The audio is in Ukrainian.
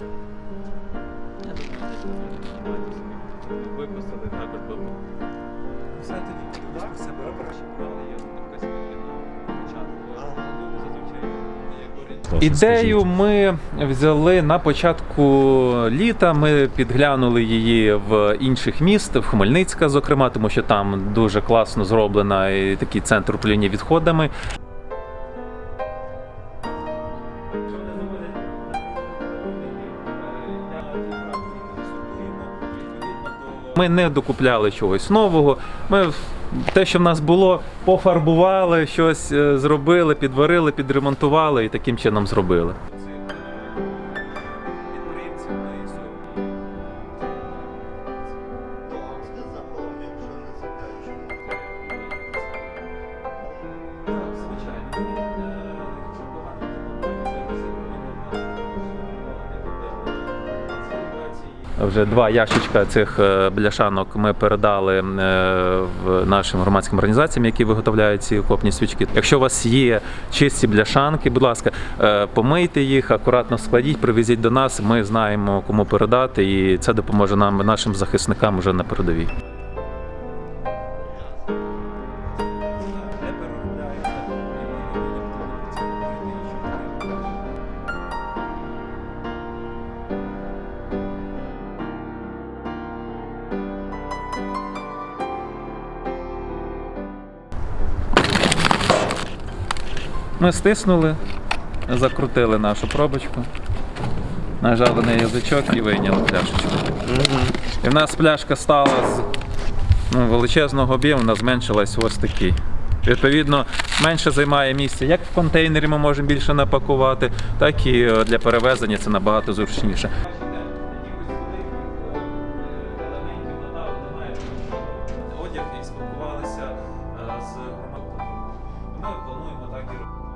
Я думаю, собі. Виписали також би. Початку. Зазвичай як орієнтир. Ідею ми взяли на початку літа. Ми підглянули її в інших міст, в Хмельницька, зокрема, тому що там дуже класно зроблена і такий центр управління відходами. Ми не докупляли чогось нового. Ми те, що в нас було, пофарбували, щось е, зробили, підварили, підремонтували і таким чином зробили. Вже два ящичка цих е, бляшанок ми передали е, нашим громадським організаціям, які виготовляють ці окопні свічки. Якщо у вас є чисті бляшанки, будь ласка, е, помийте їх, акуратно складіть, привезіть до нас. Ми знаємо, кому передати, і це допоможе нам, нашим захисникам вже на передовій. Ми стиснули, закрутили нашу пробочку, нажали на язичок і вийняли пляшечку. І в нас пляшка стала з ну, величезного об'єму, вона зменшилась ось такий. Відповідно, менше займає місця. Як в контейнері ми можемо більше напакувати, так і е, для перевезення це набагато зручніше. Одяг і спілкувалися з громадою. Ми плануємо так і робити.